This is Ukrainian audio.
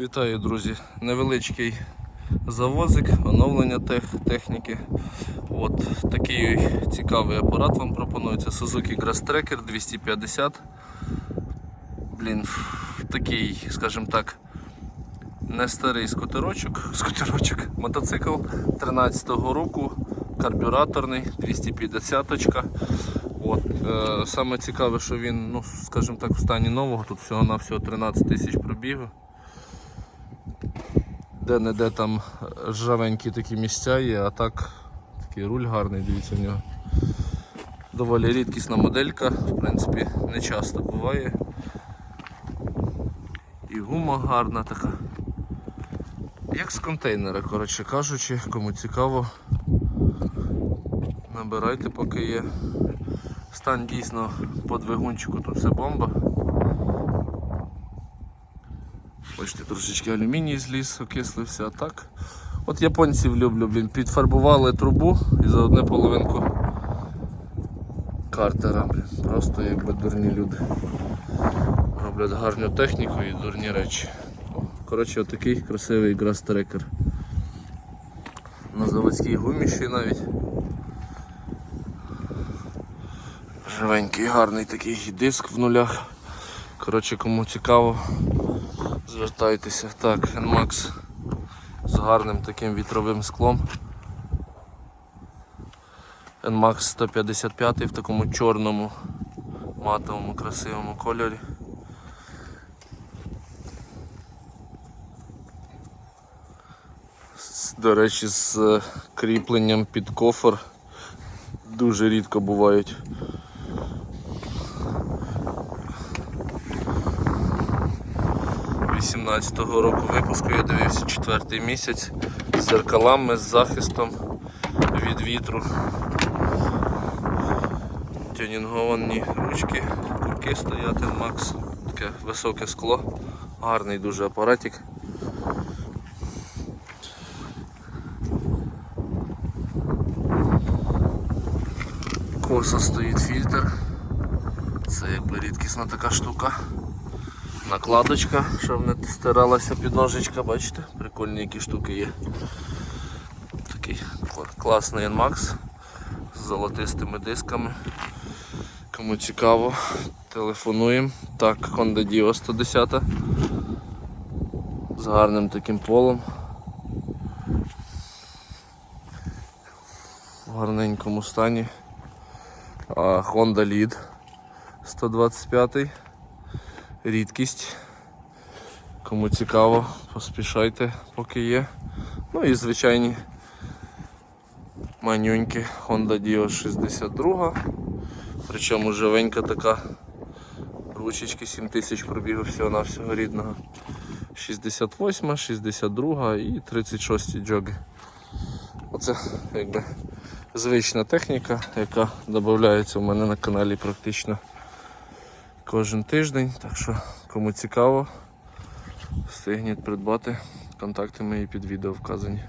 Вітаю, друзі! Невеличкий завозик, оновлення тех, техніки. От такий цікавий апарат вам пропонується. Suzuki Grass Tracker 250. Блін, такий, скажімо так, не старий скутерочок, скутерочок, мотоцикл 13-го року, карбюраторний, 250 очка. От, е, саме цікаве, що він, ну, скажімо так, в стані нового, тут всього на всього 13 тисяч пробігу. Де-не-де там ржавенькі такі місця є, а так такий руль гарний, дивіться в нього. Доволі рідкісна моделька, в принципі, не часто буває. І гума гарна така. Як з контейнера, коротше кажучи, кому цікаво, набирайте поки є. Стан дійсно по двигунчику тут все бомба. Бачите, трошечки алюміній зліз, окислився, а так. От японців люблю, блін, підфарбували трубу і за одне половинку картера, блін. Просто якби дурні люди. Роблять гарну техніку і дурні речі. Коротше, отакий красивий грас-трекер. На заводській гумі ще навіть. Живенький, гарний такий диск в нулях. Коротше, кому цікаво, звертайтеся. Так, NMAX з гарним таким вітровим склом. NMAX 155 в такому чорному, матовому, красивому кольорі. До речі, з е, кріпленням під кофр дуже рідко бувають. – 18-го року випуску я дивився четвертий місяць з зеркалами, з захистом від вітру. Тюнінговані ручки, курки стоять, Макс, таке високе скло, гарний дуже апаратик. Косо стоїть фільтр. Це якби рідкісна така штука. Накладочка, щоб не стиралася підножечка, бачите, прикольні які штуки є. Такий кла- класний NMAX з золотистими дисками. Кому цікаво, телефонуємо. Так, Honda Dio 110 з гарним таким полом. В гарненькому стані. А Honda Lead 125 рідкість. Кому цікаво, поспішайте, поки є. Ну і звичайні манюньки Honda Dio 62. Причому живенька така. Ручечки 7000 пробігу всього на всього рідного. 68, 62 і 36 джоги. Оце якби звична техніка, яка додається в мене на каналі практично кожен тиждень. Так що кому цікаво, встигніть придбати. Контакти мої під відео вказані.